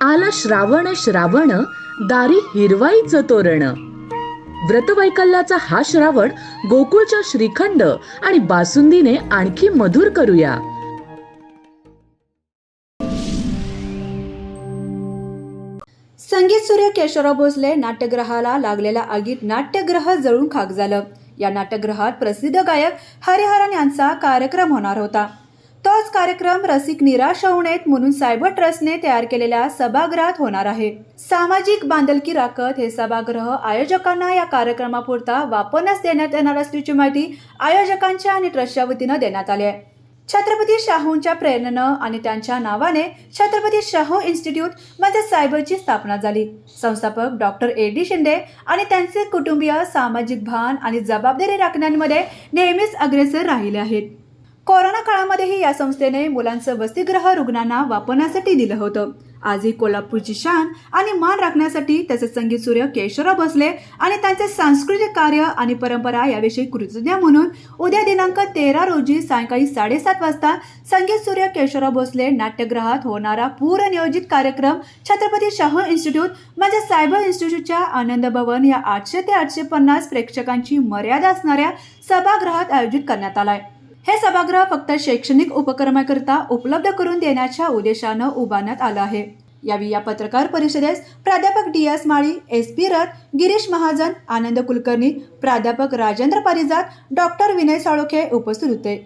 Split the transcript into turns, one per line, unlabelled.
आला श्रावण श्रावण दारी हिरवाईचं तोरण. व्रतवैकल्याचा हा श्रावण गोकुळच्या श्रीखंड आणि बासुंदीने आणखी मधुर करूया.
संगीत सूर्य केशवराव भोसले नाट्यग्रहाला लागलेल्या आगीत नाट्यग्रह जळून खाक झालं. या नाट्यगृहात प्रसिद्ध गायक हरिहरन यांचा कार्यक्रम होणार होता. तोच कार्यक्रम रसिक निराश होऊ नयेत म्हणून सायबर ट्रस्टने तयार केलेल्या सभागृहात होणार आहे. सामाजिक बांधलकी राखत हे सभागृह आयोजकांना या कार्यक्रमापुरता वापरण्यास देण्यात येणार असल्याची माहिती आयोजकांच्या आणि ट्रस्टच्या वतीनं देण्यात आली आहे. छत्रपती शाहूंच्या प्रेरणेनं आणि त्यांच्या नावाने छत्रपती शाहू इन्स्टिट्यूट म्हणजे सायबरची स्थापना झाली. संस्थापक डॉक्टर ए. डी. शिंदे आणि त्यांचे कुटुंबीय सामाजिक भान आणि जबाबदारी राखण्यामध्ये नेहमीच अग्रेसर राहिले आहेत. कोरोना काळामध्येही या संस्थेने मुलांचं वसतिगृह रुग्णांना वापरण्यासाठी दिलं होतं. आजही कोल्हापूरची शान आणि मान राखण्यासाठी त्याचे संगीत सूर्य केशवराव भोसले आणि त्यांचे सांस्कृतिक कार्य आणि परंपरा याविषयी कृतज्ञ म्हणून उद्या दिनांक तेरा रोजी सायंकाळी साडेसात वाजता संगीत सूर्य केशवराव भोसले नाट्यगृहात होणारा पूर्वनियोजित कार्यक्रम छत्रपती शाहू इन्स्टिट्यूट म्हणजे सायबर इन्स्टिट्यूटच्या आनंद भवन या आठशे ते आठशे पन्नास प्रेक्षकांची मर्यादा असणाऱ्या सभागृहात आयोजित करण्यात आलाय. हे सभागृह फक्त शैक्षणिक उपक्रमाकरिता उपलब्ध करून देण्याच्या उद्देशानं उभारण्यात आलं आहे. यावेळी या पत्रकार परिषदेस प्राध्यापक D S Mali S P Rath Girish Mahajan Anand Kulkarni प्राध्यापक राजेंद्र पारिजात डॉक्टर विनय साळोखे उपस्थित होते.